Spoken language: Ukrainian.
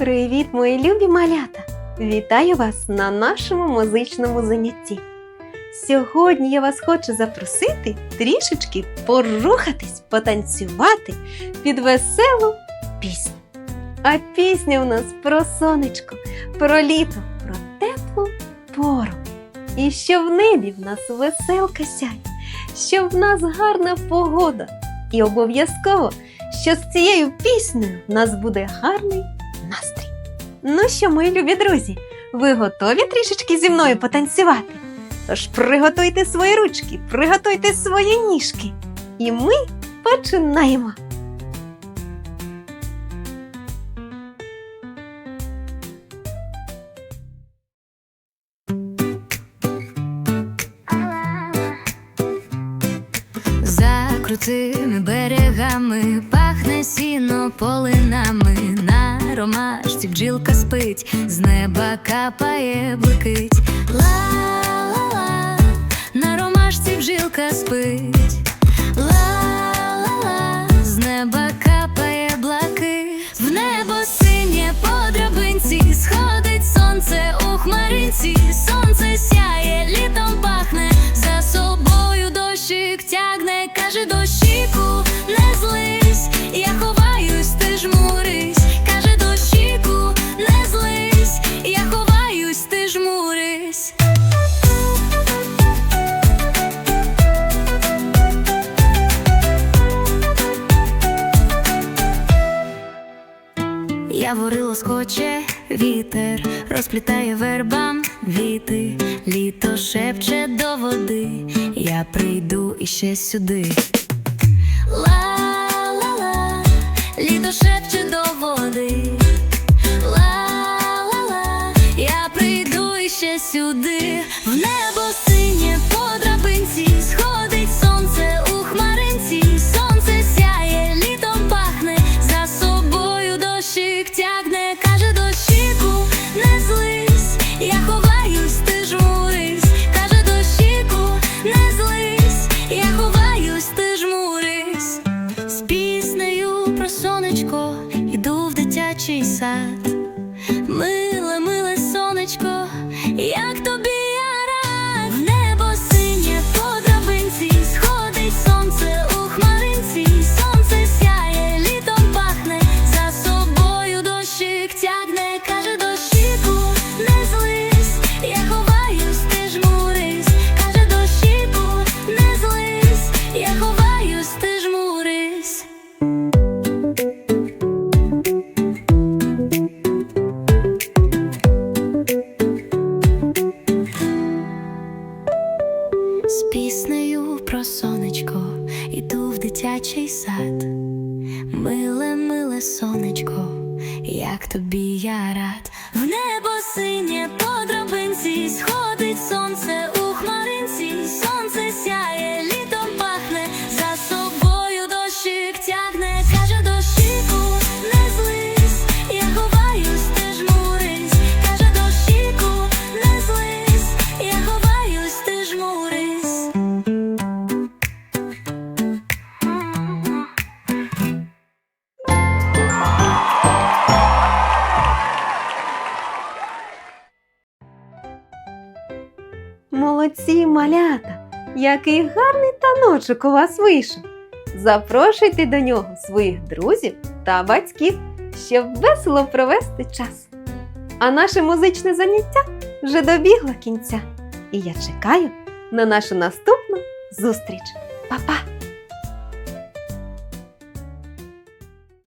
Привіт, мої любі малята! Вітаю вас на нашому музичному занятті. Сьогодні я вас хочу запросити трішечки порухатись, потанцювати під веселу пісню. А пісня у нас про сонечко, про літо, про теплу пору. І що в небі в нас веселка сяє, що в нас гарна погода. І обов'язково, що з цією піснею в нас буде гарний настрій. Ну що, мої любі друзі, ви готові трішечки зі мною потанцювати? Тож приготуйте свої ручки, приготуйте свої ніжки. І ми починаємо. За крутими берегами пахне сіно полинами, на ромашці бджілка спить, з неба капає бликить. Ла-ла-ла, на ромашці бджілка спить. Ла-ла-ла, з неба капає блакить. В небо синє по драбинці, сходить сонце у хмаринці, Я ворило схоче вітер, розплітає вербам віти, літо шепче до води, я прийду іще сюди. Ла-ла-ла, літо шепче до води. Ла-ла-ла, я прийду іще сюди, в небо дитячий сад. Миле, миле сонечко, я З піснею про сонечко іду в дитячий сад. Миле, миле сонечко, як тобі я рад. В небо синє по драбинці, сходить сонце у хмаринці, сонце сяє, Молодці, малята! Який гарний таночок у вас вийшов! Запрошуйте до нього своїх друзів та батьків, щоб весело провести час. А наше музичне заняття вже добігло кінця, і я чекаю на нашу наступну зустріч. Па-па!